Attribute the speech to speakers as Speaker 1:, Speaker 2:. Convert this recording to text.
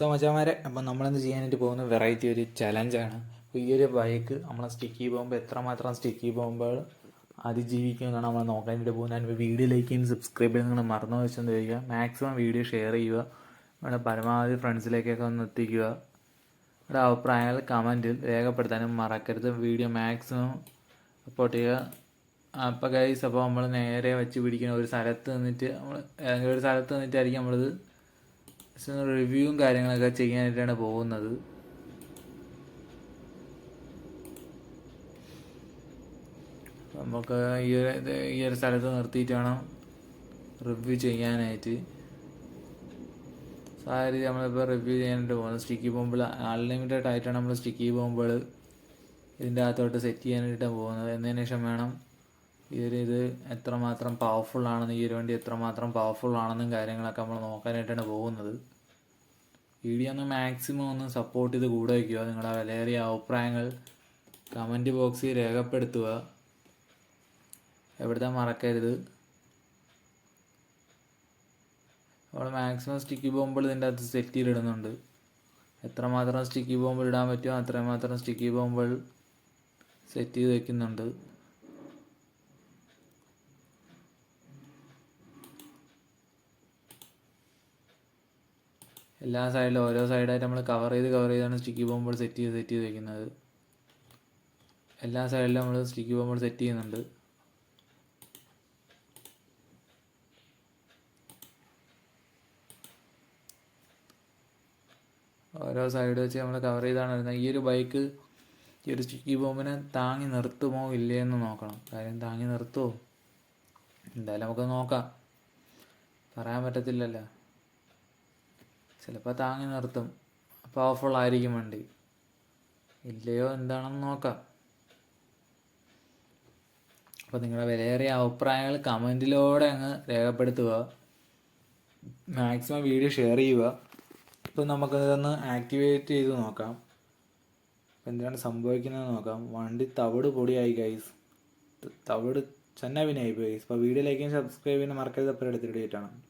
Speaker 1: So മച്ചാമാരെ അപ്പം നമ്മളെന്ത് ചെയ്യാനായിട്ട് പോകുന്ന? വെറൈറ്റി ഒരു ചലഞ്ചാണ് അപ്പോൾ ഈ ഒരു ബൈക്ക് നമ്മളെ സ്റ്റിക്കി പോകുമ്പോൾ എത്രമാത്രം സ്റ്റിക്കി പോകുമ്പോൾ അതിജീവിക്കുമെന്നാണ് നമ്മൾ നോക്കാൻ നോക്കാനായിട്ട് പോകുന്നത്. അതിന് വീഡിയോ ലൈക്കും സബ്സ്ക്രൈബ് ചെയ്യുന്ന നിങ്ങൾ മറന്നു വെച്ചെന്ന് ചോദിക്കുക മാക്സിമം വീഡിയോ ഷെയർ ചെയ്യുക. നമ്മുടെ പരമാവധി ഫ്രണ്ട്സിലേക്കൊക്കെ ഒന്ന് എത്തിക്കുക. നിങ്ങളുടെ അഭിപ്രായങ്ങൾ കമന്റിൽ രേഖപ്പെടുത്താനും മറക്കരുത്. വീഡിയോ മാക്സിമം സപ്പോർട്ട് ചെയ്യുക. അപ്പോൾ കൈസ് അപ്പോൾ നമ്മൾ നേരെ വെച്ച് പിടിക്കുന്ന ഒരു സ്ഥലത്ത് നിന്നിട്ട് നമ്മൾ ഏതെങ്കിലും ഒരു സ്ഥലത്ത് നിന്നിട്ടായിരിക്കും നമ്മളിത് റിവ്യൂവും കാര്യങ്ങളൊക്കെ ചെയ്യാനായിട്ടാണ് പോകുന്നത്. നമുക്ക് ഈ ഒരു ഈ ഒരു സ്ഥലത്ത് നിർത്തിയിട്ട് വേണം റിവ്യൂ ചെയ്യാനായിട്ട്. സാരി നമ്മളിപ്പോൾ റിവ്യൂ ചെയ്യാനായിട്ട് പോകുന്നത്. സ്റ്റിക്കി ബോംബിൾ അൺലിമിറ്റഡ് ആയിട്ടാണ് നമ്മൾ സ്റ്റിക്കി ബോംബുകൾ ഇതിന്റെ അകത്തോട്ട് സെറ്റ് ചെയ്യാനായിട്ടാണ് പോകുന്നത്. എന്നതിന് ശേഷം വേണം ഇതിൽ ഇത് എത്രമാത്രം പവർഫുൾ ആണെന്ന് ഈ ഒരു വണ്ടി എത്രമാത്രം പവർഫുൾ ആണെന്നും കാര്യങ്ങളൊക്കെ നമ്മൾ നോക്കാനായിട്ടാണ് പോകുന്നത്. വീഡിയോ ഒന്ന് മാക്സിമം ഒന്ന് സപ്പോർട്ട് ചെയ്ത് കൂടെ വയ്ക്കുക. നിങ്ങളുടെ വിലയേറിയ അഭിപ്രായങ്ങൾ കമന്റ് ബോക്സിൽ രേഖപ്പെടുത്തുക. എവിടുത്തെ മറക്കരുത്. നമ്മൾ മാക്സിമം സ്റ്റിക്കി ബോംബിൾ ഇതിന്റെ അകത്ത് സെറ്റ് ചെയ്തിടുന്നുണ്ട് എത്രമാത്രം സ്റ്റിക്കി ബോംബിൾ ഇടാൻ പറ്റുമോ അത്രമാത്രം സ്റ്റിക്കി ബോംബിൾ സെറ്റ് ചെയ്ത് വെക്കുന്നുണ്ട്. എല്ലാ സൈഡിലും ഓരോ സൈഡായിട്ട് നമ്മൾ കവർ ചെയ്ത് കവർ ചെയ്താണ് സ്റ്റിക്കി ബോംബുകൾ സെറ്റ് ചെയ്ത് സെറ്റ് ചെയ്ത് വെക്കുന്നത്. എല്ലാ സൈഡിലും നമ്മൾ സ്റ്റിക്കി ബോംബ് സെറ്റ് ചെയ്യുന്നുണ്ട്. ഓരോ സൈഡ് വെച്ച് നമ്മൾ കവർ ചെയ്താണ് വരുന്നത്. ഈ ഒരു ബൈക്ക് ഈ ഒരു സ്റ്റിക്കി ബോംബിനെ താങ്ങി നിർത്തുമോ ഇല്ലേ എന്ന് നോക്കണം. കാര്യം താങ്ങി നിർത്തുമോ എന്തായാലും നമുക്ക് നോക്കാം. പറയാൻ പറ്റത്തില്ലല്ലോ. ചിലപ്പോൾ താങ്ങി നിർത്തും. പവർഫുൾ ആയിരിക്കും വണ്ടി. ഇല്ലയോ എന്താണെന്ന് നോക്കാം. അപ്പോൾ നിങ്ങളുടെ വിലയേറിയ അഭിപ്രായങ്ങൾ കമന്റിലൂടെ അങ്ങ് രേഖപ്പെടുത്തുക. മാക്സിമം വീഡിയോ ഷെയർ ചെയ്യുക. ഇപ്പോൾ നമുക്കിതൊന്ന് ആക്ടിവേറ്റ് ചെയ്ത് നോക്കാം. ഇപ്പം എന്താണ് സംഭവിക്കുന്നത് നോക്കാം. വണ്ടി തവിട് പൊടിയായി ഗൈസ് തവിട് ചെന്നവിനായി പോയി. അപ്പോൾ വീഡിയോ ലൈക്കും സബ്സ്ക്രൈബ് ചെയ്യാൻ മറക്കരുത്. അപ്പോൾ ആണ്.